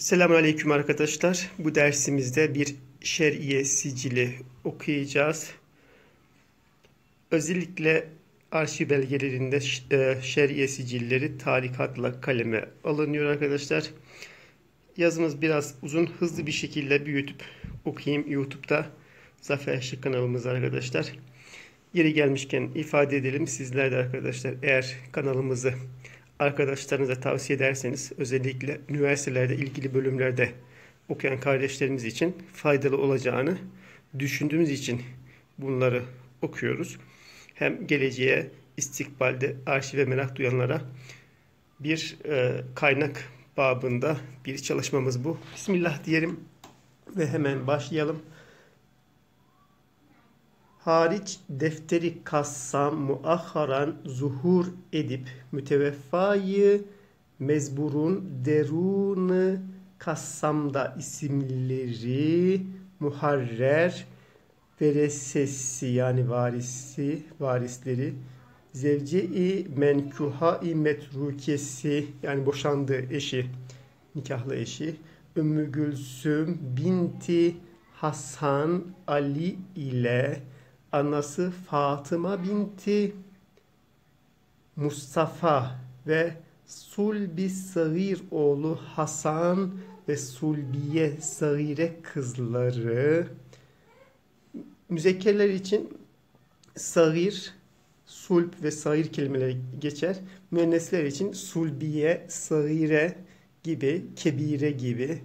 Selamünaleyküm arkadaşlar. Bu dersimizde bir şer'iye sicili okuyacağız. Özellikle arşiv belgelerinde e, şer'iye sicilleri tarikatla kaleme alınıyor arkadaşlar. Yazımız biraz uzun, hızlı bir şekilde büyütüp okuyayım YouTube'da. Zafer Şık kanalımız arkadaşlar. Yeri gelmişken ifade edelim. Sizler de arkadaşlar eğer kanalımızı arkadaşlarınıza tavsiye ederseniz özellikle üniversitelerde ilgili bölümlerde okuyan kardeşlerimiz için faydalı olacağını düşündüğümüz için bunları okuyoruz. Hem geleceğe istikbalde arşive merak duyanlara bir e, kaynak babında bir çalışmamız bu. Bismillah diyelim ve hemen başlayalım hariç defteri kassam muahharan zuhur edip müteveffayı mezburun derun kassamda isimleri muharrer veresesi yani varisi varisleri zevce-i menkuha-i metrukesi yani boşandığı eşi nikahlı eşi Ümmü Gülsüm binti Hasan Ali ile anası Fatıma binti Mustafa ve Sulbi Sagir oğlu Hasan ve Sulbiye Sagire kızları müzekkerler için Sagir, Sulb ve Sagir kelimeleri geçer. Müennesler için Sulbiye, Sagire gibi, Kebire gibi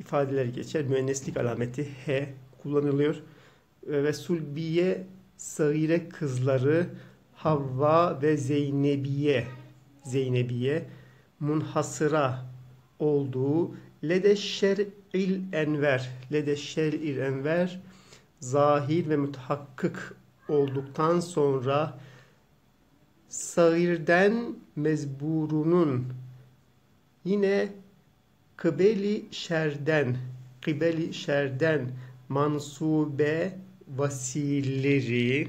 ifadeler geçer. Müenneslik alameti H kullanılıyor ve Sulbiye Sagire kızları Havva ve Zeynebiye Zeynebiye munhasıra olduğu lede şer'il enver lede şer'il enver zahir ve mütehakkık olduktan sonra sagirden mezburunun yine kıbeli şerden kıbeli şerden mansube vasileri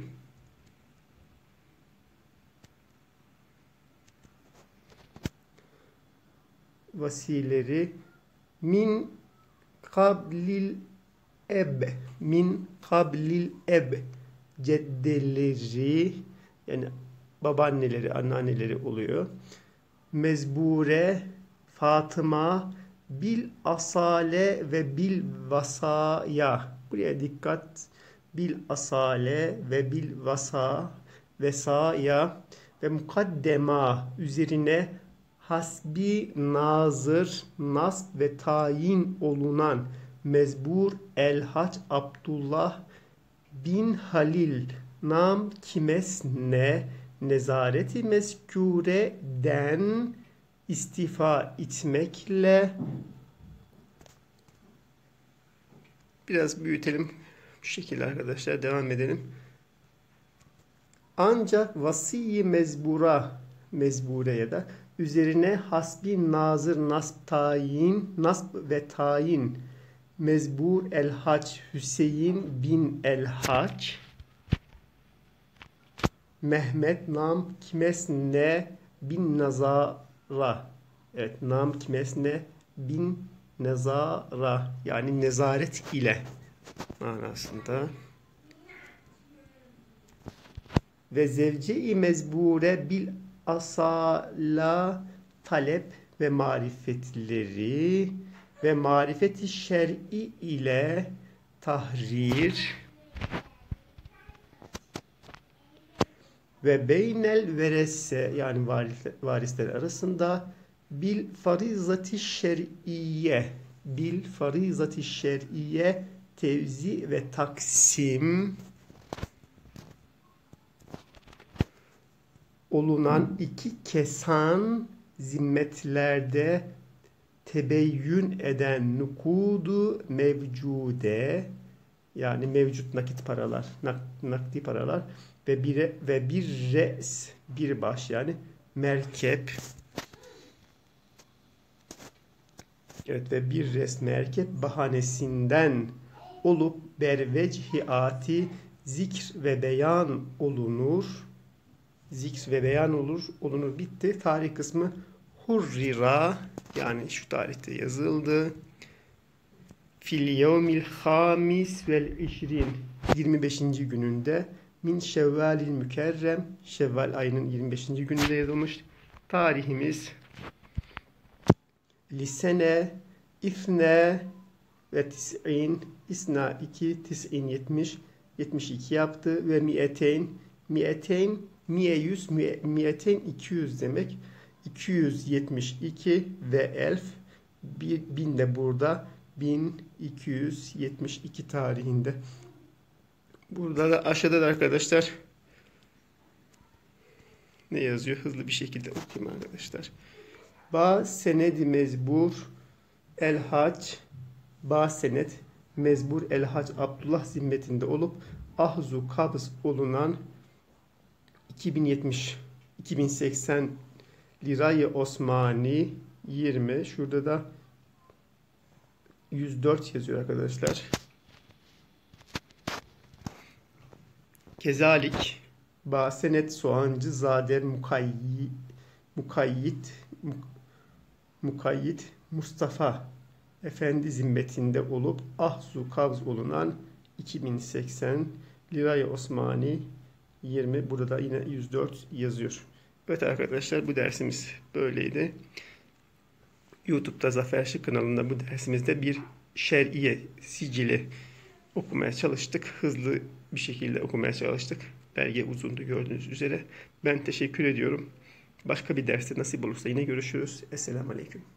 vasileri min kablil eb min kablil eb ceddeleri yani babaanneleri anneanneleri oluyor. Mezbure Fatıma bil asale ve bil vasaya buraya dikkat bil asale ve bil vasa vesaya ve mukaddema üzerine hasbi nazır, nasb ve tayin olunan mezbur el-hac Abdullah bin Halil nam kimes ne nezareti meskure den istifa etmekle. Biraz büyütelim bu şekilde arkadaşlar devam edelim. Ancak vasiyi mezbura mezbure ya da üzerine hasbi nazır nasb tayin nasb ve tayin mezbur el hac Hüseyin bin el hac Mehmet nam kimesne bin nazara evet nam kimesne bin nezara yani nezaret ile manasında. Ve zevce-i mezbure bil asala talep ve marifetleri ve marifeti şer'i ile tahrir ve beynel verese yani varisler arasında bil farizati şer'iye bil farizati şer'iye tevzi ve taksim olunan iki kesan zimmetlerde tebeyyün eden nukudu mevcude yani mevcut nakit paralar, nak, nakdi paralar ve bir ve bir res bir baş yani merkep. Evet ve bir res merkep bahanesinden olup bervecihiati zikr ve beyan olunur. Zikr ve beyan olur, olunur. Bitti. Tarih kısmı hurrira Yani şu tarihte yazıldı. Fil yevmil hamis vel işrin 25. gününde min şevvalil mükerrem Şevval ayının 25. gününde yazılmış. Tarihimiz lisene ifne ve tis'in isna 2 tis'in 70 72 yaptı ve mi'eteyn mi'eteyn mi'e 100 mi'eteyn 200 demek. 272 ve elf. Bir, bin de burada 1272 tarihinde. Burada da aşağıda da arkadaşlar ne yazıyor? Hızlı bir şekilde okuyayım arkadaşlar. Ba senedi mezbur el hac ba senet mezbur el hac Abdullah zimmetinde olup ahzu kabz olunan 2070 2080 lirayı Osmani 20 şurada da 104 yazıyor arkadaşlar. Kezalik Basenet Soğancı Zader Mukayyi Mukayyit Mukayyit Mustafa Efendi zimmetinde olup ahzu kavz olunan 2080 lirayı Osmani 20 burada da yine 104 yazıyor. Evet arkadaşlar bu dersimiz böyleydi. YouTube'da Zafer kanalında bu dersimizde bir şer'iye sicili okumaya çalıştık. Hızlı bir şekilde okumaya çalıştık. Belge uzundu gördüğünüz üzere. Ben teşekkür ediyorum. Başka bir derste nasip olursa yine görüşürüz. Esselamu Aleyküm.